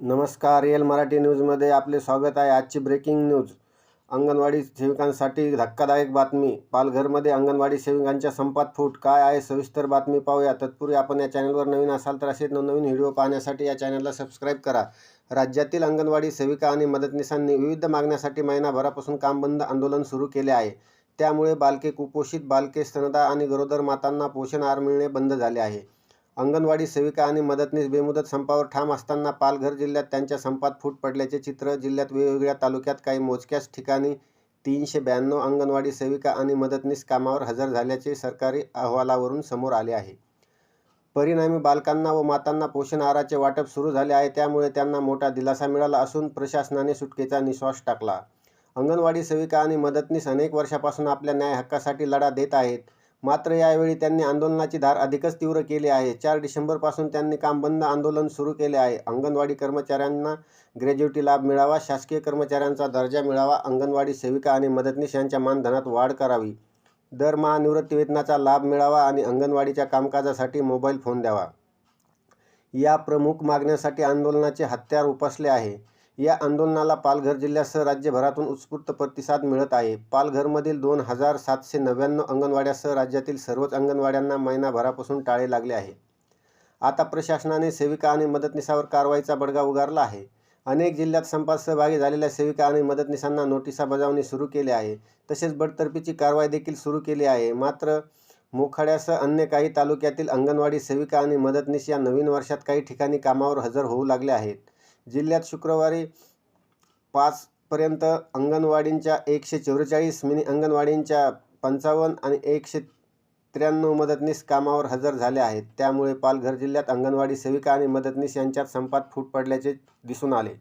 नमस्कार एल मराठी न्यूजमध्ये आपले स्वागत आहे. आजची ब्रेकिंग न्यूज अंगणवाडी सेविकांसाठी धक्कादायक बातमी. पालघरमध्ये अंगणवाडी सेविकांच्या संपात फूट. काय आहे? सविस्तर बातमी पाहूया. तत्पूर्वी आपण या चॅनलवर नवीन असाल तर असे नवनवीन व्हिडिओ पाहण्यासाठी या चॅनलला सबस्क्राईब करा. राज्यातील अंगणवाडी सेविका आणि मदतनीसांनी विविध मागण्यासाठी महिनाभरापासून काम बंद आंदोलन सुरू केले आहे. त्यामुळे बालके कुपोषित बालके स्तनदा आणि गरोदर मातांना पोषण आहार मिळणे बंद झाले आहे. अंगणवाडी सेविका आणि मदतनीस बेमुदत संपावर ठाम असताना पालघर जिल्ह्यात त्यांच्या संपात फूट पडल्याचे चित्र जिल्ह्यात वेगवेगळ्या तालुक्यात काही मोजक्याच ठिकाणी तीनशे ब्याण्णव अंगणवाडी सेविका आणि मदतनीस कामावर हजर झाल्याचे सरकारी अहवालावरून समोर आले आहे. परिणामी बालकांना व मातांना पोषण आहाराचे वाटप सुरू झाले आहे त्यामुळे त्यांना मोठा दिलासा मिळाला असून प्रशासनाने सुटकेचा निश्वास टाकला. अंगणवाडी सेविका आणि मदतनीस अनेक वर्षापासून आपल्या न्याय हक्कासाठी लढा देत आहेत. मात्र यावेळी त्यांनी आंदोलनाची धार अधिकच तीव्र केली आहे. चार डिसेंबरपासून त्यांनी काम बंद आंदोलन सुरू केले आहे. अंगणवाडी कर्मचाऱ्यांना ग्रॅज्युटी लाभ मिळावा शासकीय कर्मचाऱ्यांचा दर्जा मिळावा अंगणवाडी सेविका आणि मदतनीस यांच्या मानधनात वाढ करावी. दरमहा निवृत्तीवेतनाचा लाभ मिळावा आणि अंगणवाडीच्या कामकाजासाठी मोबाईल फोन द्यावा. या प्रमुख मागण्यासाठी आंदोलनाचे हत्यार उपसले आहे. या आंदोलनाला पालघर जिल्ह्यासह राज्यभरातून उत्स्फूर्त प्रतिसाद मिळत आहे. पालघरमधील दोन हजार सातशे नव्याण्णव अंगणवाड्यासह राज्यातील सर्वच अंगणवाड्यांना महिनाभरापासून टाळे लागले आहे. आता प्रशासनाने सेविका आणि मदतनीसावर कारवाईचा बडगा उगारला आहे. अनेक जिल्ह्यात संपात सहभागी झालेल्या सेविका आणि मदतनीसांना नोटिसा बजावणी सुरू केली आहे. तसेच बडतर्फीची कारवाई देखील सुरू केली आहे. मात्र मोखाड्यासह अन्य काही तालुक्यातील अंगणवाडी सेविका आणि मदतनीस या नवीन वर्षात काही ठिकाणी कामावर हजर होऊ लागले आहेत. जिल्ह्यात शुक्रवारी पाचपर्यंत अंगणवाडींच्या एकशे चौवेचाळीस मिनी अंगणवाडींच्या पंचावन्न आणि एकशे त्र्याण्णव मदतनीस कामावर हजर झाले आहेत. त्यामुळे पालघर जिल्ह्यात अंगणवाडी सेविका आणि मदतनीस यांच्यात संपात फूट पडल्याचे दिसून आले.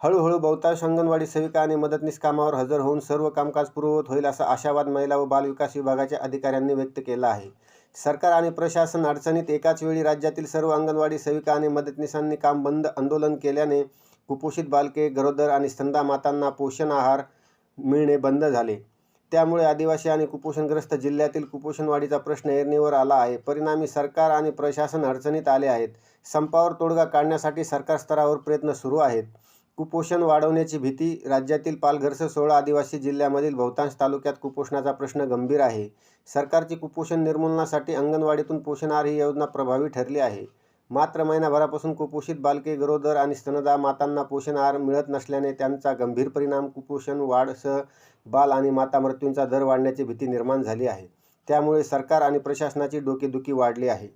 हळूहळू बहुतांश अंगणवाडी सेविका आणि मदतनीस कामावर हजर होऊन सर्व कामकाज पूर्ववत होईल असा आशावाद महिला व बालविकास विभागाच्या अधिकाऱ्यांनी व्यक्त केला आहे. सरकार आणि प्रशासन अडचणीत एकाच वेळी राज्यातील सर्व अंगणवाडी सेविका आणि मदतनीसांनी काम बंद आंदोलन केल्याने कुपोषित बालके गरोदर आणि स्तंदा मातांना पोषण आहार मिळणे बंद झाले. त्यामुळे आदिवासी आणि कुपोषणग्रस्त जिल्ह्यातील कुपोषणवाढीचा प्रश्न ऐरणीवर आला आहे. परिणामी सरकार आणि प्रशासन अडचणीत आले आहेत. संपावर तोडगा काढण्यासाठी सरकार स्तरावर प्रयत्न सुरू आहेत. कुपोषण वाढवण्याची भीती राज्यातील पालघरसह सोळा आदिवासी जिल्ह्यामधील बहुतांश तालुक्यात कुपोषणाचा प्रश्न गंभीर आहे. सरकारची कुपोषण निर्मूलनासाठी अंगणवाडीतून पोषण आहार ही योजना प्रभावी ठरली आहे. मात्र महिनाभरापासून कुपोषित बालके गरोदर आणि स्तनदा मातांना पोषण आहार मिळत नसल्याने त्यांचा गंभीर परिणाम कुपोषण वाढसह बाल आणि माता मृत्यूंचा दर वाढण्याची भीती निर्माण झाली आहे. त्यामुळे सरकार आणि प्रशासनाची डोकेदुखी वाढली आहे.